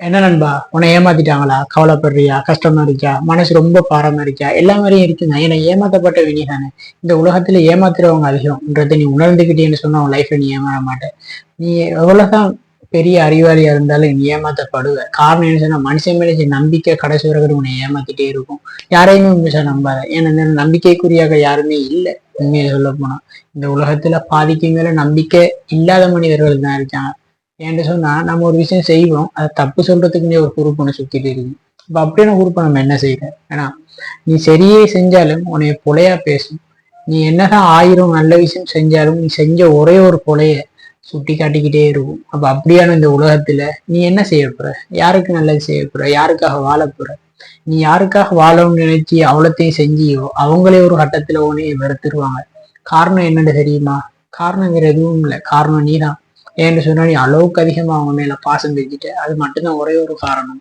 என்ன நண்பா? உன்னை ஏமாத்திட்டாங்களா? கவலைப்படுறியா? கஷ்டமா இருக்கா மனசு ரொம்ப பாரமா இருக்கா எல்லா மாதிரியும் இருக்குங்க என்னை ஏமாத்தப்பட்ட வினி தானே இந்த உலகத்துல ஏமாத்துறவங்க அதிகம்ன்றதை நீ உணர்ந்துக்கிட்டேன்னு சொன்னா உன் லைஃப்ல நீ ஏமாற மாட்டேன் நீ எவ்வளவுதான் பெரிய அறிவாளியா இருந்தாலும் நீ ஏமாத்தப்படுவ. காரணம் என்ன சொன்னா மனுஷன் மேலே நம்பிக்கை கடைசி வரைக்கும் உன்னை ஏமாத்திட்டே இருக்கும். யாரையுமே உண்மையா நம்பாத. ஏன்னா நம்பிக்கைக்குரியாக யாருமே இல்லை. உண்மையை சொல்ல போனா. இந்த உலகத்துல பாதிக்கு மேல நம்பிக்கை இல்லாத மனிதர்கள் தான் இருக்காங்க. என்கிட்ட சொன்னா நம்ம ஒரு விஷயம் செய்வோம். அதை தப்பு சொல்றதுக்குன்னே ஒரு குறுப்பனை சுத்திட்டு இருக்கு. இப்ப அப்படியான குறுப்பை நம்ம என்ன செய்யற? ஏன்னா நீ சரியே செஞ்சாலும் உன்னைய புலையா பேசும். நீ என்னதான் ஆயிரம் நல்ல விஷயம் செஞ்சாலும் நீ செஞ்ச ஒரே ஒரு புலைய சுட்டி காட்டிக்கிட்டே இருக்கும். அப்ப அப்படியான இந்த உலகத்துல நீ என்ன செய்ய போற? யாருக்கு நல்லது செய்ய போற? யாருக்காக வாழ போற? நீ யாருக்காக வாழணும்னு நினைச்சி அவ்வளோத்தையும் செஞ்சியோ அவங்களே ஒரு கட்டத்துல உன்னைய வெறுத்துருவாங்க. காரணம் என்னன்னு தெரியுமா? காரணம் வேற எதுவும் இல்லை. காரணம் நீதான். ஏன்னு சொன்னா நீ அளவுக்கு அதிகமா அவங்க மேல பாசம் வச்சுட்ட அது மட்டும்தான் ஒரே ஒரு காரணம்.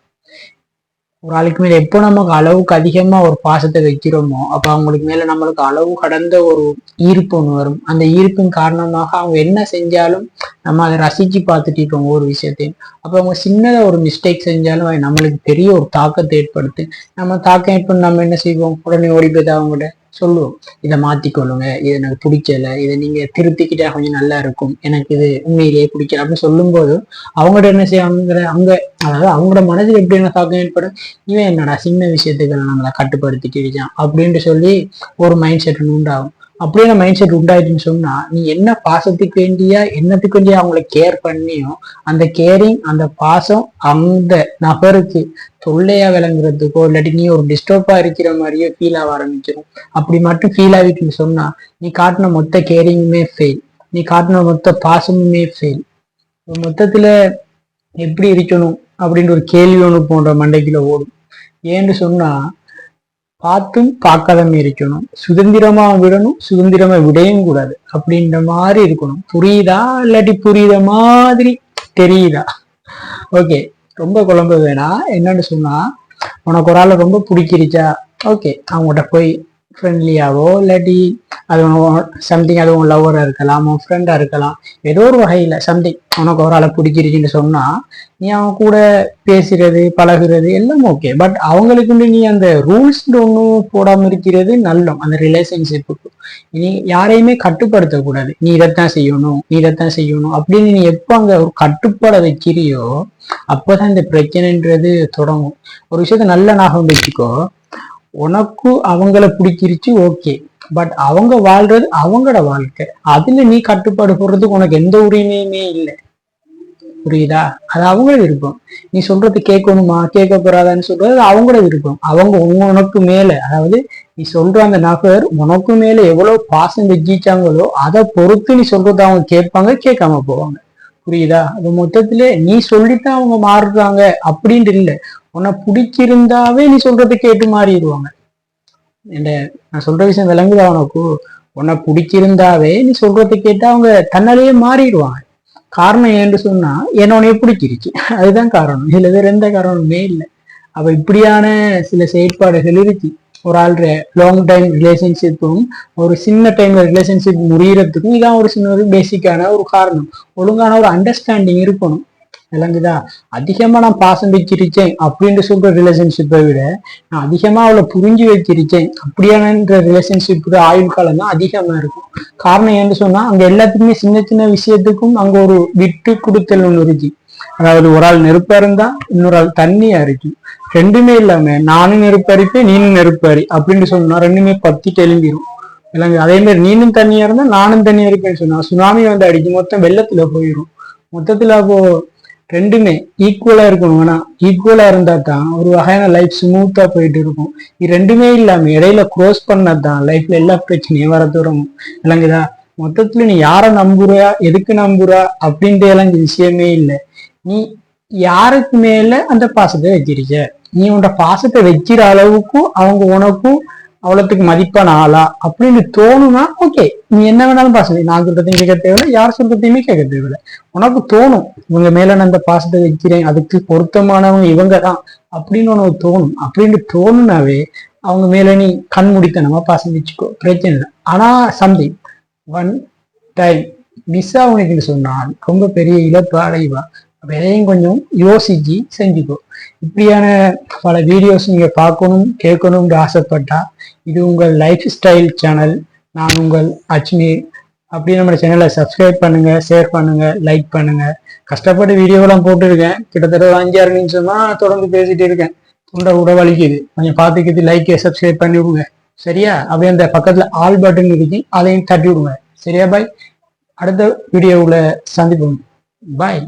ஒரு ஆளுக்கு மேல எப்போ நமக்கு அளவுக்கு அதிகமா ஒரு பாசத்தை வைக்கிறோமோ அப்ப அவங்களுக்கு மேல நம்மளுக்கு அளவு கடந்த ஒரு ஈர்ப்பு ஒன்று வரும். அந்த ஈர்ப்பின் காரணமாக அவங்க என்ன செஞ்சாலும் நம்ம அதை ரசிச்சு பார்த்துட்டு இருக்கோம் ஒரு விஷயத்தையும். அப்ப அவங்க சின்னதா ஒரு மிஸ்டேக் செஞ்சாலும் அது நம்மளுக்கு பெரிய ஒரு தாக்கத்தை ஏற்படுத்து. நம்ம தாக்கம் ஏற்படும் நம்ம என்ன செய்வோம்? உடனே ஓடி போய் அவங்ககிட்ட சொல்லுவோம் இதை மாத்திக்கொள்ளுங்க இது எனக்கு பிடிக்கல இதை நீங்க திருத்திக்கிட்டா கொஞ்சம் நல்லா இருக்கும் எனக்கு இது உண்மையிலேயே பிடிக்கல அப்படின்னு சொல்லும்போது அவங்ககிட்ட என்ன செய்வாங்கிற அங்க அதாவது அவங்களோட மனதில் எப்படி என்ன தாக்கம் ஏற்படும்? இவன் என்னடா சின்ன விஷயத்துக்களை நம்மளை கட்டுப்படுத்திட்டு இருக்கான் அப்படின்ட்டு சொல்லி ஒரு மைண்ட் செட் உண்டாகும். அப்படியே மைண்ட் செட் உண்டாயிடுச்சுன்னு சொன்னா நீ என்ன பாசத்துக்கு வேண்டியா என்னத்துக்கு வேண்டியா அவங்கள கேர் பண்ணியோ அந்த கேரிங் அந்த பாசம் அந்த நபருக்கு தொல்லையா விளங்குறதுக்கோ இல்லாட்டி நீ ஒரு டிஸ்டர்பா இருக்கிற மாதிரியோ ஃபீல் ஆக ஆரம்பிச்சிடும் அப்படி மட்டும் ஃபீல் ஆகிட்டுன்னு சொன்னா நீ காட்டின மொத்த கேரிங்குமே ஃபெயில் நீ காட்டின மொத்த பாசமுமே ஃபெயில் மொத்தத்துல எப்படி இருக்கணும் அப்படின்ற ஒரு கேள்வி ஒன்று போன்ற மண்டைக்குள்ள ஓடும். ஏன்னு சொன்னா பார்த்தும் பார்க்காதமே இருக்கணும். சுதந்திரமா விடணும் சுதந்திரமா விடையும் கூடாது. அப்படின்ற மாதிரி இருக்கணும். புரியுதா? இல்லாட்டி புரியுத மாதிரி தெரியுதா? ஓகே ரொம்ப குழம்பு வேணாம். என்னன்னு சொன்னா உனக்கு ஒரு ஆள் ரொம்ப பிடிக்கிருச்சா? ஓகே அவங்ககிட்ட போய் ஃப்ரெண்ட்லியாவோ இல்லாட்டி அது சம்திங் அது உன் லவ்வராக இருக்கலாம் உன் ஃப்ரெண்டாக இருக்கலாம். ஏதோ ஒரு வகையில் சம்திங் உனக்கு ஒரு ஆளை பிடிச்சிருச்சுன்னு சொன்னால் நீ அவன் கூட பேசுறது பழகுறது எல்லாம் ஓகே பட் அவங்களுக்கு நீ அந்த ரூல்ஸ் ஒன்றும் போடாமல் இருக்கிறது நல்லம் அந்த ரிலேஷன்ஷிப்புக்கு நீ யாரையுமே கட்டுப்படுத்தக்கூடாது. நீ இதைத்தான் செய்யணும் நீ இதைத்தான் செய்யணும் அப்படின்னு நீ எப்போ அங்கே ஒரு கட்டுப்பாடை வைக்கிறியோ அப்போதான் இந்த பிரச்சனைன்றது தொடங்கும். ஒரு விஷயத்த நல்ல ஞாபகம் வச்சுக்கோ உனக்கு அவங்கள பிடிச்சிருச்சு ஓகே பட் அவங்க வாழ்றது அவங்களோட வாழ்க்கை. அதுல நீ கட்டுப்பாடு போடுறதுக்கு உனக்கு எந்த உரிமையுமே இல்லை. புரியுதா? அது அவங்களோட விருப்பம். நீ சொல்றது கேட்கணுமா கேட்க போறாதான்னு சொல்றது அவங்களோட விருப்பம். அவங்க உனக்கு மேல அதாவது நீ சொல்ற அந்த நபர் உனக்கு மேல எவ்வளவு பாசம் வெஜிச்சாங்களோ அதை பொறுத்து நீ சொல்றத அவங்க கேட்பாங்க கேட்காம போவாங்க. புரியுதா? அது மொத்தத்துல நீ சொல்லித்தான் அவங்க மாறுறாங்க அப்படின்ட்டு இல்லை. உன்னை பிடிச்சிருந்தாவே நீ சொல்றதை கேட்டு மாறிடுவாங்க. என்ன நான் சொல்ற விஷயம் விளங்குதா உனக்கு? உன்னை பிடிச்சிருந்தாவே நீ சொல்றதை கேட்டு அவங்க தன்னாலேயே மாறிடுவாங்க. காரணம் ஏன்னு சொன்னா என்ன பிடிச்சிருச்சு. அதுதான் காரணம். இதுல வேற எந்த காரணமுமே இல்லை. அப்ப இப்படியான சில செயற்பாடுகள் இருக்கு. ஒரு ஆள் லாங் டைம் ரிலேஷன்ஷிப்பும் ஒரு சின்ன டைம்ல ரிலேஷன்ஷிப் முடியறதுக்கும் இதான் ஒரு சின்ன ஒரு பேசிக்கான ஒரு காரணம். ஒழுங்கான ஒரு அண்டர்ஸ்டாண்டிங் இருக்கணும். விளங்குதா அதிகமா நான் பாசம் வச்சிருச்சேன் அப்படின்ற சொல்ற ரிலேஷன்ஷிப்பை விட நான் அதிகமா அவளை புரிஞ்சு வச்சிருச்சேன் அப்படியான ரிலேஷன்ஷிப் ஆயுள் காலம் தான் அதிகமா இருக்கும். காரணம் ஏன்னு சொன்னா அங்க எல்லாத்துக்குமே சின்ன சின்ன விஷயத்துக்கும் அங்க ஒரு விட்டு கொடுத்தல் ஒன்று இருக்கு. அதாவது ஒரு ஆள் நெருப்பா இருந்தா இன்னொரு ஆள் தண்ணியா இருக்கு ரெண்டுமே இல்லாம நானும் நெருப்பு அரிப்பேன் நீனும் நெருப்பாரி அப்படின்னு சொன்னா ரெண்டுமே பத்தி தெளிஞ்சிரும் இல்லைங்க அதே மாதிரி நீனும் தண்ணியா இருந்தா நானும் தண்ணியா இருப்பேன்னு சொன்னா சுனாமி வந்து அடிச்சு மொத்தம் வெள்ளத்துல போயிடும் மொத்தத்துல அப்போ ரெண்டுமே ஈக்குவலா இருக்கணும். ஆனா ஈக்குவலா இருந்தால் தான் ஒரு வகையான லைஃப் ஸ்மூத்தா போயிட்டு இருக்கும். இது ரெண்டுமே இல்லாம இடையில க்ரோஸ் பண்ணதான் லைஃப்ல எல்லா பிரச்சனையும் வர தொடங்கும். இல்லைங்கதா மொத்தத்துல நீ யார நம்புறா எதுக்கு நம்புறா அப்படின்ற எல்லாம் விஷயமே இல்லை. நீ யாருக்கு மேல அந்த பாசத்தை வச்சிருக்க? நீ உன்னோட பாசத்தை வைக்கிற அளவுக்கும் அவங்க உனக்கும் அவ்வளோத்துக்கு மதிப்பான ஆளா அப்படின்னு தோணுனா ஓகே நீ என்ன வேணாலும் பாசம் நான் சொல்றதையும் கேட்க தேவையில்லை யார் சொல்றதையுமே கேட்க தேவையில்லை. உனக்கு தோணும் இவங்க மேல நான் அந்த பாசத்தை வைக்கிறேன் அதுக்கு பொருத்தமானவங்க இவங்க தான் அப்படின்னு உனக்கு தோணும். அப்படின்னு தோணுனாவே அவங்க மேல நீ கண் முடித்தனமா பாசம் வச்சுக்கோ. பிரச்சனை இல்லை. ஆனா சம்திங் ஒன் டைம் மிஸ் ஆகுனதுன்னு சொன்னால் ரொம்ப பெரிய இழப்பு அடைவா. அப்போ இதையும் கொஞ்சம் யோசிச்சு செஞ்சுக்கோ. இப்படியான பல வீடியோஸ் நீங்கள் பார்க்கணும் கேட்கணும்னு ஆசைப்பட்டா இது உங்கள் லைஃப் ஸ்டைல் சேனல் நான் உங்கள் அஜ்மீர் அப்படி நம்ம சேனலை சப்ஸ்கிரைப் பண்ணுங்க ஷேர் பண்ணுங்க லைக் பண்ணுங்க. கஷ்டப்பட்டு வீடியோலாம் போட்டிருக்கேன். கிட்டத்தட்ட ஒரு அஞ்சாறு நிமிஷமா தொடர்ந்து பேசிட்டு இருக்கேன். தொண்டை கூட வலிக்குது. கொஞ்சம் பார்த்துக்கிட்டு லைக் சப்ஸ்கிரைப் பண்ணி விடுங்க. சரியா? அப்படியே அந்த பக்கத்துல ஆல் பட்டன் இருக்கு. அதையும் தட்டி விடுங்க. சரியா பாய் அடுத்த வீடியோவில் சந்திப்போம். பாய்